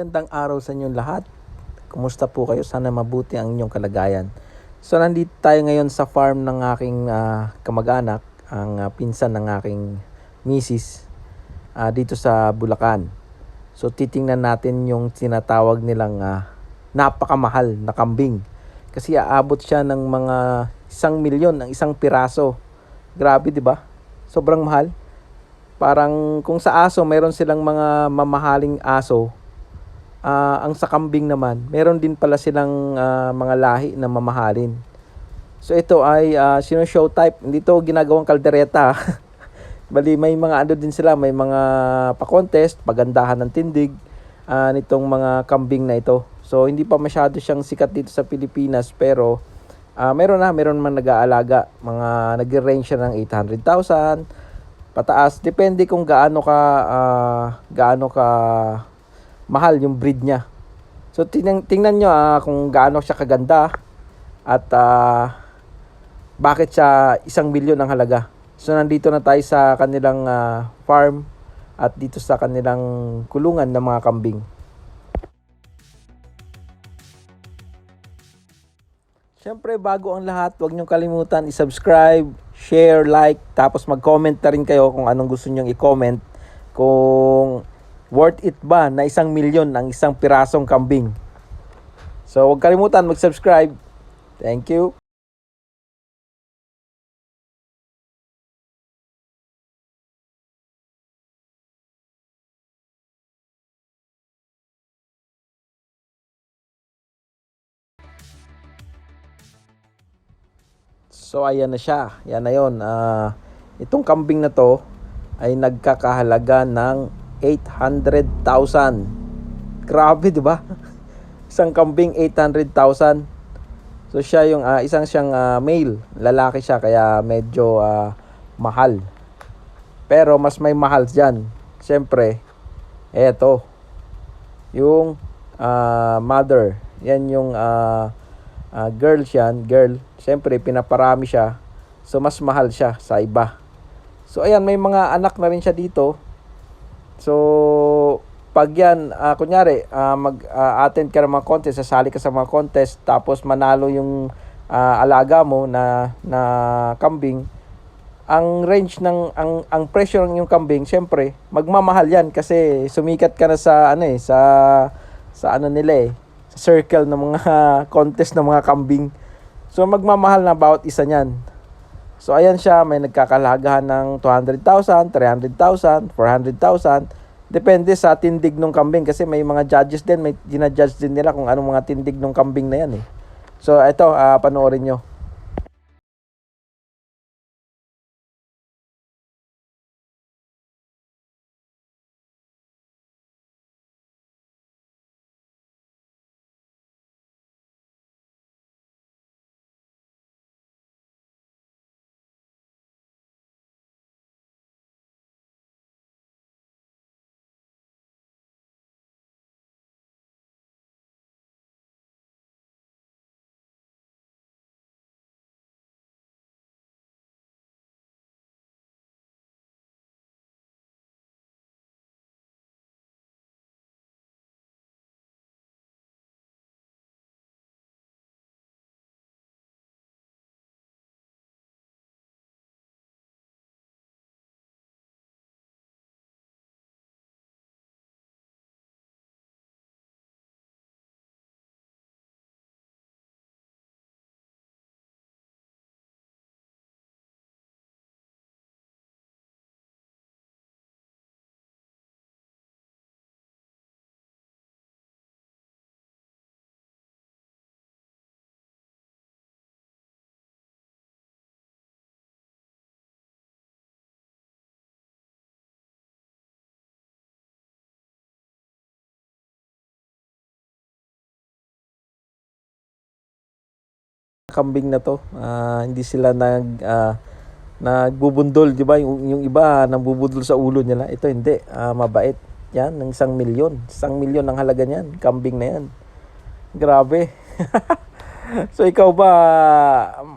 Magandang araw sa inyong lahat. Kumusta po kayo? Sana mabuti ang inyong kalagayan. So nandito tayo ngayon sa farm ng aking ah, kamag-anak, ang ah, pinsan ng aking misis ah, dito sa Bulacan. So titingnan natin yung tinatawag nilang ah, napakamahal na kambing. Kasi aabot siya ng mga isang milyon ang isang piraso. Grabe, di ba? Sobrang mahal. Parang kung sa aso, meron silang mga mamahaling aso. Ah, ang sa kambing naman, meron din pala silang ah, mga lahi na mamahalin. So ito ay uh, sino show type, hindi to ginagawang kaldereta. Bali may mga ano din sila, may mga pa-contest, pagandahan ng tindig ah, nitong mga kambing na ito. So hindi pa masyado siyang sikat dito sa Pilipinas pero ah, meron na, meron man nag-aalaga. Mga nag-range siya ng 800,000 pataas depende kung gaano ka ah, gaano ka mahal yung breed niya. So tingnan tingnan niyo ah, kung gaano siya kaganda at ah, bakit siya isang milyon ang halaga. So nandito na tayo sa kanilang ah, farm at dito sa kanilang kulungan ng mga kambing. Siyempre, bago ang lahat, huwag niyong kalimutan i-subscribe, share, like, tapos mag-comment na rin kayo kung anong gusto niyong i-comment. Kung worth it ba na isang milyon ang isang pirasong kambing. So, huwag kalimutan mag-subscribe. Thank you. So ayan na siya. Yan na yon. Ah, itong kambing na to ay nagkakahalaga ng 800,000. Grabe, 'di ba? Isang kambing 800,000. So siya yung ah, isang siyang ah, male, lalaki siya kaya medyo ah, mahal. Pero mas may mahal diyan. Siyempre, eto. Yung ah, mother, yan yung ah, ah, girl yan, girl. Siyempre, pinaparami siya. So, mas mahal siya sa iba. So, ayan, may mga anak na rin siya dito. So, pag yan, ah, kunyari, ah, mag-attend ka ng mga contest, sasali ka sa mga contest, tapos manalo yung ah, alaga mo na, na kambing, ang range ng ang ang presyo ng yung kambing, syempre, magmamahal 'yan kasi sumikat ka na sa ano eh, sa sa ano nila eh, sa circle ng mga contest ng mga kambing. So magmamahal na bawat isa niyan. So ayan siya, may nagkakalagahan ng 200,000, 300,000, 400,000. Depende sa tindig ng kambing kasi may mga judges din, may ginajudge din nila kung anong mga tindig ng kambing na yan eh. So ito, ah, panoorin nyo. Kambing na to. Ah, hindi sila nag ah, nagbubundol, 'di ba? Yung, yung iba nambubundol sa ulo nila. Ito hindi, Ah, mabait. Yan, ng isang milyon. Isang milyon ang halaga niyan, kambing na yan. Grabe. so ikaw ba,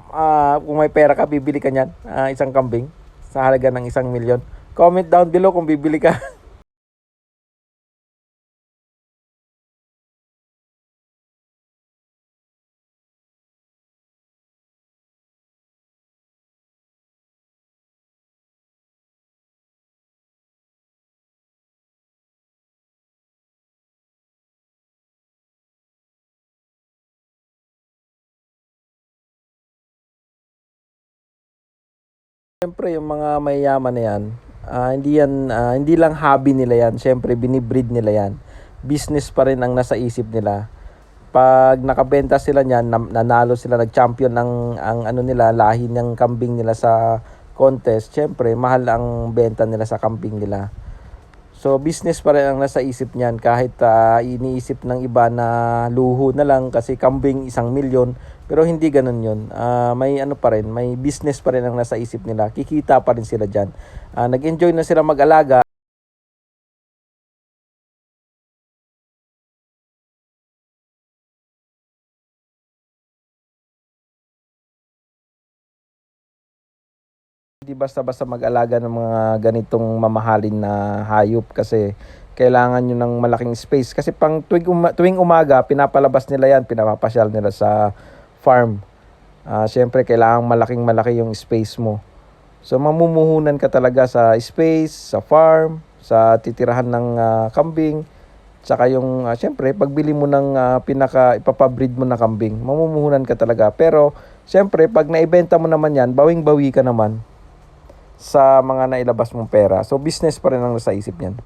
ah, kung may pera ka, bibili ka niyan, ah, isang kambing sa halaga ng isang milyon? Comment down below kung bibili ka. Siyempre yung mga mayayaman na yan, ah, hindi yan ah, hindi lang hobby nila yan. Siyempre binibreed nila yan. Business pa rin ang nasa isip nila. Pag nakabenta sila niyan, nanalo sila nag-champion ng ang ano nila lahi ng kambing nila sa contest. Siyempre mahal ang benta nila sa kambing nila. So business pa rin ang nasa isip niyan kahit ah, iniisip ng iba na luho na lang kasi kambing isang milyon pero hindi ganun yun. Ah, may ano pa rin, may business pa rin ang nasa isip nila. Kikita pa rin sila diyan. nag-enjoy na sila mag-alaga. Hindi basta-basta mag-alaga ng mga ganitong mamahalin na hayop kasi kailangan nyo ng malaking space. Kasi pang tuwing, uma- tuwing umaga, pinapalabas nila yan, pinapapasyal nila sa farm. Ah, Siyempre, kailangan malaking malaki yung space mo. So, mamumuhunan ka talaga sa space, sa farm, sa titirahan ng ah, kambing. Tsaka yung, uh, siyempre, pagbili mo ng ah, pinaka, ipapabreed mo na kambing, mamumuhunan ka talaga. Pero, siyempre, pag naibenta mo naman yan, bawing-bawi ka naman sa mga nailabas mong pera. So, business pa rin ang nasa isip niyan.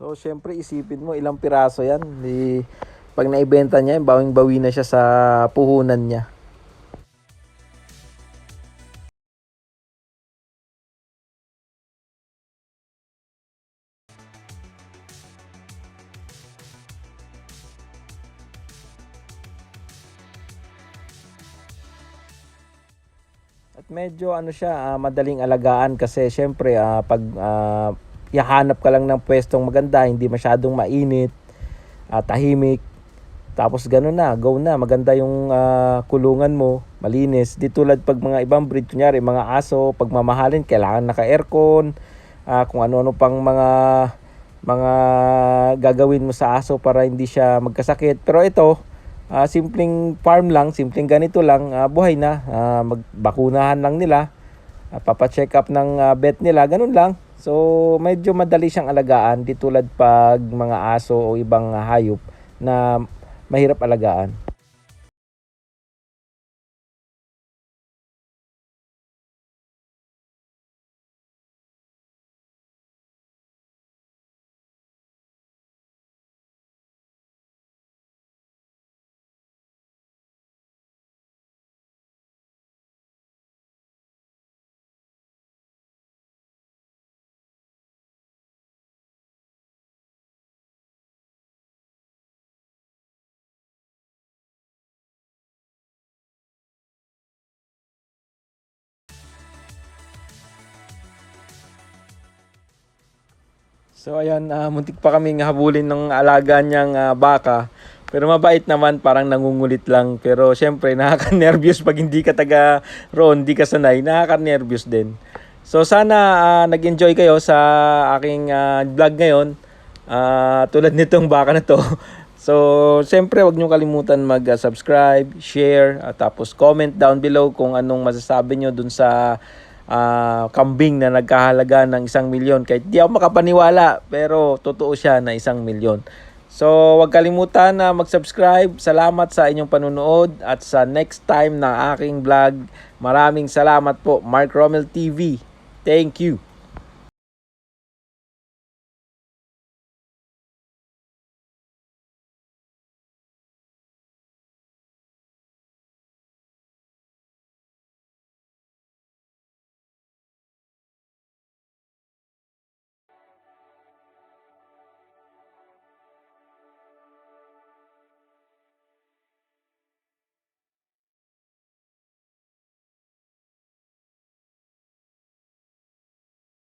So, syempre, isipin mo, ilang piraso yan. Di, pag naibenta niya, bawing-bawi na siya sa puhunan niya. At medyo ano siya, ah, madaling alagaan kasi syempre ah, pag ah, ihanap ka lang ng pwestong maganda, hindi masyadong mainit, ah, tahimik. Tapos gano'n na, go na, maganda yung ah, kulungan mo, malinis. Di tulad pag mga ibang breed, kunyari mga aso, pag mamahalin, kailangan naka-aircon, ah, kung ano-ano pang mga mga gagawin mo sa aso para hindi siya magkasakit. Pero ito, ah, simpleng farm lang, simpleng ganito lang, ah, buhay na. Ah, magbakunahan lang nila, ah, papacheck up ng ah, vet nila, ganun lang. So, medyo madali siyang alagaan, di tulad pag mga aso o ibang ah, hayop na mahirap alagaan. So ayan, ah, muntik pa kaming habulin ng alaga niyang ah, baka. Pero mabait naman, parang nangungulit lang. Pero syempre, nakaka-nervous pag hindi ka taga roon, hindi ka sanay, nakaka-nervous din. So sana ah, nag-enjoy kayo sa aking ah, vlog ngayon. Ah, tulad nitong baka na to. So, siyempre, wag niyo kalimutan mag-subscribe, share, at tapos comment down below kung anong masasabi niyo dun sa ah, kambing na nagkahalaga ng isang milyon. Kahit di ako makapaniwala, pero totoo siya na isang milyon. So, wag kalimutan na mag-subscribe. Salamat sa inyong panunood at sa next time na aking vlog. Maraming salamat po, Mark Rommel TV. Thank you.